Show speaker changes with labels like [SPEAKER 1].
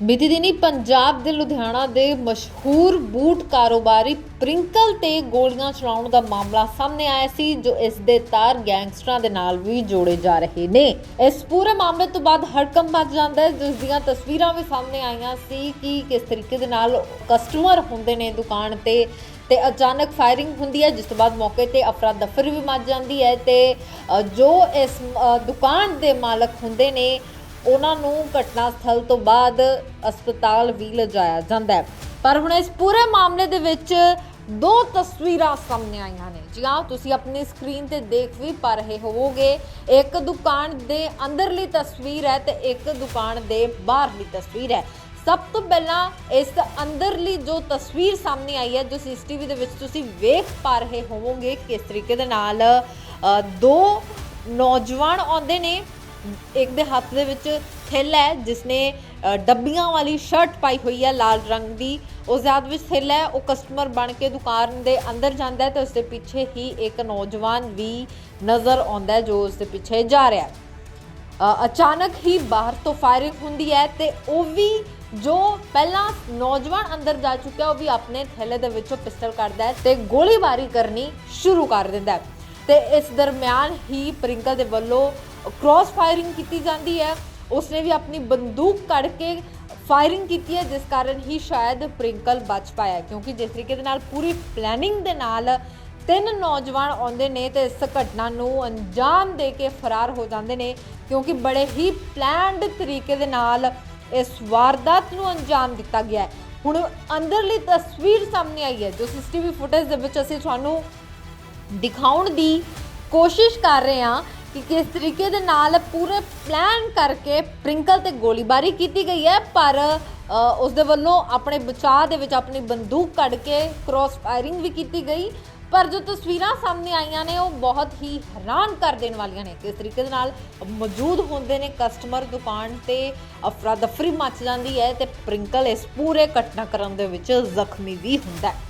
[SPEAKER 1] ਬੀਤੀ ਦਿਨੀ ਪੰਜਾਬ ਦੇ ਲੁਧਿਆਣਾ ਦੇ ਮਸ਼ਹੂਰ ਬੂਟ ਕਾਰੋਬਾਰੀ ਪ੍ਰਿੰਕਲ ਤੇ ਗੋਲੀਆਂ ਚਲਾਉਣ ਦਾ ਮਾਮਲਾ ਸਾਹਮਣੇ ਆਇਆ ਸੀ, ਜੋ ਇਸ ਦੇ ਤਾਰ ਗੈਂਗਸਟਰਾਂ ਦੇ ਨਾਲ ਵੀ ਜੋੜੇ ਜਾ ਰਹੇ ਨੇ। ਇਸ ਪੂਰੇ ਮਾਮਲੇ ਤੋਂ ਬਾਅਦ ਹੜਕੰਪ ਮਚ ਜਾਂਦਾ ਹੈ, ਜਿਸ ਦੀਆਂ ਤਸਵੀਰਾਂ ਵੀ ਸਾਹਮਣੇ ਆਈਆਂ ਸੀ ਕਿ ਕਿਸ ਤਰੀਕੇ ਦੇ ਨਾਲ ਕਸਟਮਰ ਹੁੰਦੇ ਨੇ ਦੁਕਾਨ ਤੇ ਤੇ ਅਚਾਨਕ ਫਾਇਰਿੰਗ ਹੁੰਦੀ ਹੈ, ਜਿਸ ਤੋਂ ਬਾਅਦ ਮੌਕੇ ਤੇ ਅਫਰਾ ਦਫਰ ਵੀ ਮਚ ਜਾਂਦੀ ਹੈ ਤੇ ਜੋ ਇਸ ਦੁਕਾਨ ਦੇ ਮਾਲਕ ਹੁੰਦੇ ਨੇ ਉਹਨਾਂ ਨੂੰ ਘਟਨਾ ਸਥਲ ਤੋਂ ਬਾਅਦ ਹਸਪਤਾਲ ਵੀ ਲਿਜਾਇਆ ਜਾਂਦਾ ਹੈ। ਪਰ ਹੁਣ ਇਸ ਪੂਰੇ ਮਾਮਲੇ ਦੇ ਵਿੱਚ ਦੋ ਤਸਵੀਰਾਂ ਸਾਹਮਣੇ ਆਈਆਂ ਨੇ। ਜੀ ਹਾਂ, ਤੁਸੀਂ ਆਪਣੀ ਸਕਰੀਨ ਤੇ ਦੇਖ ਵੀ ਪਾ ਰਹੇ ਹੋਵੋਗੇ, ਇੱਕ ਦੁਕਾਨ ਦੇ ਅੰਦਰਲੀ ਤਸਵੀਰ ਹੈ ਤੇ ਇੱਕ ਦੁਕਾਨ ਦੇ ਬਾਹਰਲੀ ਤਸਵੀਰ ਹੈ। ਸਭ ਤੋਂ ਪਹਿਲਾਂ ਇਸ ਅੰਦਰਲੀ ਜੋ ਤਸਵੀਰ ਸਾਹਮਣੇ ਆਈ ਹੈ, ਜੋ ਸੀਸੀਟੀਵੀ ਦੇ ਵਿੱਚ ਤੁਸੀਂ ਵੇਖ ਪਾ ਰਹੇ ਹੋਵੋਗੇ, ਕਿਸ ਤਰੀਕੇ ਦੇ ਨਾਲ ਦੋ ਨੌਜਵਾਨ ਆਉਂਦੇ ਨੇ। ਇੱਕ ਦੇ ਹੱਥ ਦੇ ਵਿੱਚ ਥੈਲਾ ਹੈ, ਜਿਸਨੇ ਡੱਬੀਆਂ ਵਾਲੀ ਸ਼ਰਟ ਪਾਈ ਹੋਈ ਹੈ ਲਾਲ ਰੰਗ ਦੀ। ਉਸ ਦੇ ਹੱਥ ਵਿੱਚ ਥੈਲਾ ਹੈ, ਉਹ ਕਸਟਮਰ ਬਣ ਕੇ ਦੁਕਾਨ ਦੇ ਅੰਦਰ ਜਾਂਦਾ ਹੈ ਤੇ ਉਸ ਦੇ ਪਿੱਛੇ ਹੀ ਇੱਕ ਨੌਜਵਾਨ ਵੀ ਨਜ਼ਰ ਆਉਂਦਾ ਹੈ ਜੋ ਉਸ ਦੇ ਪਿੱਛੇ ਜਾ ਰਿਹਾ ਹੈ। ਅਚਾਨਕ ਹੀ ਬਾਹਰ ਤੋਂ ਫਾਇਰਿੰਗ ਹੁੰਦੀ ਹੈ ਤੇ ਉਹ ਵੀ ਜੋ ਪਹਿਲਾਂ ਨੌਜਵਾਨ ਅੰਦਰ ਜਾ ਚੁੱਕਿਆ, ਉਹ ਵੀ ਆਪਣੇ ਥੈਲੇ ਦੇ ਵਿੱਚੋਂ ਪਿਸਟਲ ਕੱਢਦਾ ਹੈ ਤੇ ਗੋਲੀਬਾਰੀ ਕਰਨੀ ਸ਼ੁਰੂ ਕਰ ਦਿੰਦਾ ਹੈ। ਤੇ ਇਸ ਦਰਮਿਆਨ ਹੀ ਪ੍ਰਿੰਕਲ ਦੇ ਵੱਲੋਂ ਕ੍ਰਾਸ ਫਾਇਰਿੰਗ ਕੀਤੀ ਜਾਂਦੀ ਹੈ। ਉਸਨੇ ਵੀ ਆਪਣੀ ਬੰਦੂਕ ਕੱਢ ਕੇ ਫਾਇਰਿੰਗ ਕੀਤੀ ਹੈ, ਜਿਸ ਕਾਰਨ ਹੀ ਸ਼ਾਇਦ ਪ੍ਰਿੰਕਲ ਬਚ ਪਾਇਆ। ਕਿਉਂਕਿ ਜਿਸ ਤਰੀਕੇ ਦੇ ਨਾਲ ਪੂਰੀ ਪਲੈਨਿੰਗ ਦੇ ਨਾਲ ਤਿੰਨ ਨੌਜਵਾਨ ਆਉਂਦੇ ਨੇ ਤੇ ਇਸ ਘਟਨਾ ਨੂੰ ਅੰਜਾਮ ਦੇ ਕੇ ਫਰਾਰ ਹੋ ਜਾਂਦੇ ਨੇ, ਕਿਉਂਕਿ ਬੜੇ ਹੀ ਪਲਾਨਡ ਤਰੀਕੇ ਦੇ ਨਾਲ ਇਸ ਵਾਰਦਾਤ ਨੂੰ ਅੰਜਾਮ ਦਿੱਤਾ ਗਿਆ ਹੈ। ਹੁਣ ਅੰਦਰਲੀ ਤਸਵੀਰ ਸਾਹਮਣੇ ਆਈ ਹੈ, ਜੋ ਸੀਸੀਟੀਵੀ ਫੁਟੇਜ ਦੇ ਵਿੱਚ ਅਸੀਂ ਤੁਹਾਨੂੰ ਦਿਖਾਉਣ ਦੀ ਕੋਸ਼ਿਸ਼ ਕਰ ਰਹੇ ਹਾਂ। ਕਿ ਕਿਸ ਤਰੀਕੇ ਦੇ ਨਾਲ ਪੂਰੇ ਪਲਾਨ ਕਰਕੇ ਪ੍ਰਿੰਕਲ ਤੇ ਗੋਲੀਬਾਰੀ ਕੀਤੀ ਗਈ ਹੈ ਪਰ ਅ, ਉਸ ਦੇ ਵੱਲੋਂ ਆਪਣੇ ਬਚਾਅ ਦੇ ਵਿੱਚ ਆਪਣੀ ਬੰਦੂਕ ਕੱਢ ਕੇ ਕ੍ਰਾਸ ਫਾਇਰਿੰਗ ਵੀ ਕੀਤੀ ਗਈ। ਪਰ ਜੋ ਤਸਵੀਰਾਂ ਸਾਹਮਣੇ ਆਈਆਂ ਨੇ ਉਹ ਬਹੁਤ ਹੀ ਹੈਰਾਨ ਕਰ ਦੇਣ ਵਾਲੀਆਂ ਨੇ। ਕਿਸ ਤਰੀਕੇ ਦੇ ਨਾਲ ਮੌਜੂਦ ਹੁੰਦੇ ਨੇ ਕਸਟਮਰ ਦੁਕਾਨ ਤੇ ਅਫਰਾ ਦਫਰੀ ਮਚ ਜਾਂਦੀ ਹੈ ਤੇ ਪ੍ਰਿੰਕਲ ਇਸ ਪੂਰੇ ਘਟਨਾਕ੍ਰਮ ਦੇ ਵਿੱਚ ਜ਼ਖਮੀ ਵੀ ਹੁੰਦਾ ਹੈ।